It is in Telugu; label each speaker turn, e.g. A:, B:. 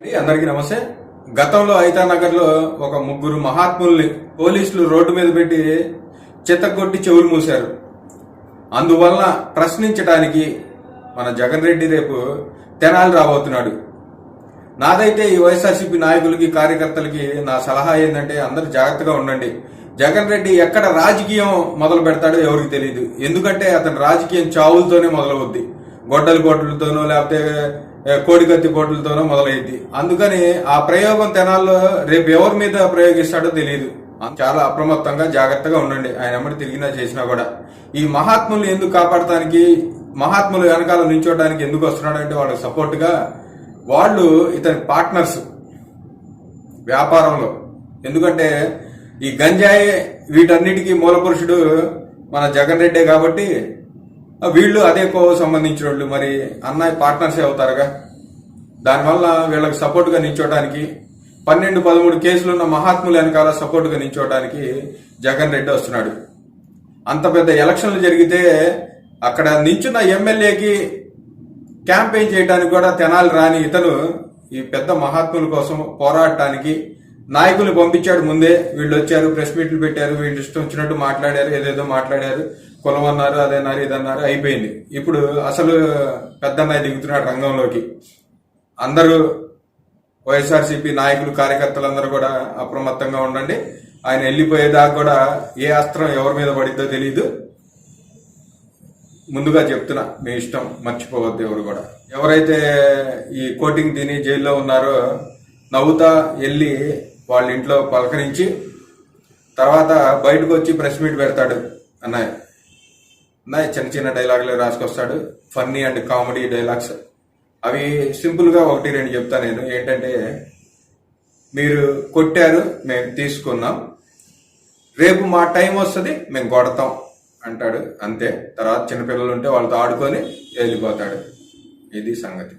A: అందరికీ నమస్తే. గతంలో ఐతానగర్లో ఒక ముగ్గురు మహాత్ముల్ని పోలీసులు రోడ్డు మీద పెట్టి చెత్తకొట్టి చెవులు మూశారు. అందువలన ప్రశ్నించడానికి మన జగన్ రెడ్డి రేపు తెనాలి రాబోతున్నాడు. నాదైతే ఈ వైఎస్ఆర్సీపీ నాయకులకి కార్యకర్తలకి నా సలహా ఏంటంటే అందరూ జాగ్రత్తగా ఉండండి. జగన్ రెడ్డి ఎక్కడ రాజకీయం మొదలు పెడతాడో ఎవరికి తెలియదు ఎందుకంటే అతని రాజకీయం చావులతోనే మొదలవుద్ది. గొడ్డలి గొడ్డలతోనో లేకపోతే కోడికత్తి పోట్లతోనో మొదలైద్ది అందుకని ఆ ప్రయోగం తెనాల్లో రేపు ఎవరి మీద ప్రయోగిస్తాడో తెలియదు చాలా అప్రమత్తంగా జాగ్రత్తగా ఉండండి. ఆయన ఎమ్మడి తిరిగినా చేసినా కూడా. ఈ మహాత్ములు ఎందుకు కాపాడటానికి మహాత్ములు వెనకాల నిల్చోడానికి ఎందుకు వస్తున్నాడంటే వాళ్ళకి సపోర్ట్గా వాళ్ళు ఇతని పార్ట్నర్స్ వ్యాపారంలో. ఎందుకంటే ఈ గంజాయి వీటన్నిటికీ మూల పురుషుడు మన జగన్ రెడ్డే కాబట్టి వీళ్ళు అదే కో సంబంధించిన వాళ్ళు మరి అన్నయ్య పార్ట్నర్సే అవుతారుగా? దానివల్ల వీళ్ళకి సపోర్ట్గా నిల్చోడానికి పన్నెండు పదమూడు కేసులు ఉన్న మహాత్ముల వెనకాల సపోర్ట్గా నిల్చోడానికి జగన్ రెడ్డి వస్తున్నాడు. అంత పెద్ద ఎలక్షన్లు జరిగితే అక్కడ నించున్న ఎమ్మెల్యేకి క్యాంపెయిన్ చేయడానికి కూడా తెనాలి రాని ఇతను ఈ పెద్ద మహాత్ముల కోసం పోరాడటానికి నాయకులు పంపించాడు ముందే. వీళ్ళు వచ్చారు ప్రెస్ మీట్లు పెట్టారు వీళ్ళు ఇష్టం వచ్చినట్టు మాట్లాడారు ఏదేదో మాట్లాడారు. కులం అన్నారు అదేన్నారు ఇదన్నారు అయిపోయింది. ఇప్పుడు అసలు పెద్దన్నయ్య దిగుతున్నాడు రంగంలోకి. అందరూ వైఎస్ఆర్సీపీ నాయకులు కార్యకర్తలందరూ కూడా అప్రమత్తంగా ఉండండి. ఆయన వెళ్ళిపోయేదాకా కూడా ఏ అస్త్రం ఎవరి మీద పడిద్దో తెలియదు ముందుగా చెప్తున్నా మీ ఇష్టం మర్చిపోవద్దు ఎవరు కూడా. ఎవరైతే ఈ కోటింగ్ తిని జైల్లో ఉన్నారో నవ్వుతా వెళ్ళి వాళ్ళ ఇంట్లో పలకరించి తర్వాత బయటకు వచ్చి ప్రెస్ మీట్ పెడతాడు అన్నయ్య. చిన్న చిన్న డైలాగులు రాసుకొస్తాడు. ఫన్నీ అండ్ కామెడీ డైలాగ్స్ అవి సింపుల్గా ఒకటి రెండు చెప్తా నేను. ఏంటంటే మీరు కొట్టారు మేము తీసుకున్నాం. రేపు మా టైం వస్తుంది మేము కొడతాం అంటాడు. అంతే. తర్వాత చిన్నపిల్లలు ఉంటే వాళ్ళతో ఆడుకొని వెళ్ళిపోతాడు. ఇది సంగతి.